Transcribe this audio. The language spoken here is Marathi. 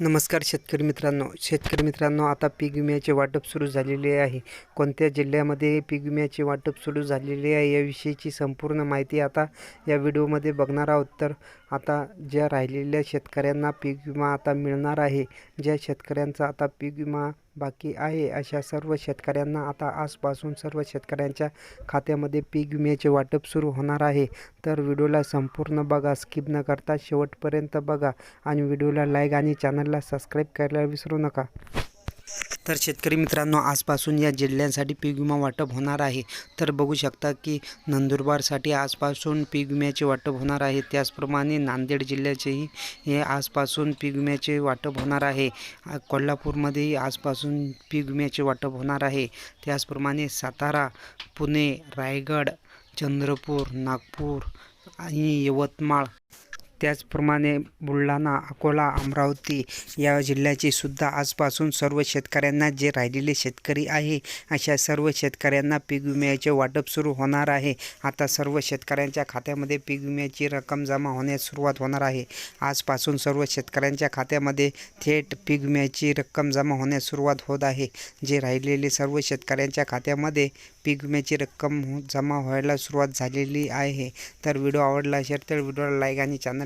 नमस्कार शेतकरी मित्रांनो. शेतकरी मित्रांनो आता पीक विम्याचे वाटप सुरू झालेले आहे. कोणत्या जिल्ह्यामध्ये पीक विम्याचे वाटप सुरू झालेले आहे याविषयीची संपूर्ण माहिती आता या व्हिडिओमध्ये बघणार आहोत. तर आता ज्या राहिलेल्या शेतकऱ्यांना पीक विमा आता मिळणार आहे ज्या शेतकऱ्यांचा आता पीक विमा बाकी आहे अशा सर्व शेतकऱ्यांना आता आजपासून सर्व शेतकऱ्यांच्या खात्यामध्ये पीक विम्याचे वाटप सुरू होणार आहे. तर व्हिडिओला संपूर्ण बघा स्किप न करता शेवटपर्यंत बघा आणि व्हिडिओला लाईक आणि चॅनलला सबस्क्राईब करायला विसरू नका. तर शेतकरी मित्रांनो आजपासून या जिल्ह्यांसाठी पीक विमा वाटप होणार आहे. तर बघू शकता की नंदुरबारसाठी आजपासून पीक विम्याचे वाटप होणार आहे. त्याचप्रमाणे नांदेड जिल्ह्याचेही हे आजपासून पीक विम्याचे वाटप होणार आहे. कोल्हापूरमध्येही आजपासून पीक विम्याचे वाटप होणार आहे. त्याचप्रमाणे सातारा पुणे रायगड चंद्रपूर नागपूर आणि यवतमाळ त्याचप्रमाणे बुलढाणा अकोला अमरावती या जिल्ह्याचे सुद्धा आजपासून सर्व शेतकऱ्यांना जे राहिलेले शेतकरी आहे अशा सर्व शेतकऱ्यांना पीक विम्याचे वाटप सुरू होणार आहे. आता सर्व शेतकऱ्यांच्या खात्यामध्ये पीक विम्याची रक्कम जमा होण्यास सुरुवात होणार आहे. आजपासून सर्व शेतकऱ्यांच्या खात्यामध्ये थेट पीक विम्याची रक्कम जमा होण्यास सुरुवात होत आहे. जे राहिलेले सर्व शेतकऱ्यांच्या खात्यामध्ये पीक विम्याची रक्कम जमा व्हायला सुरुवात झालेली आहे. तर व्हिडिओ आवडला असेल तर व्हिडिओला लाईक आणि चॅनल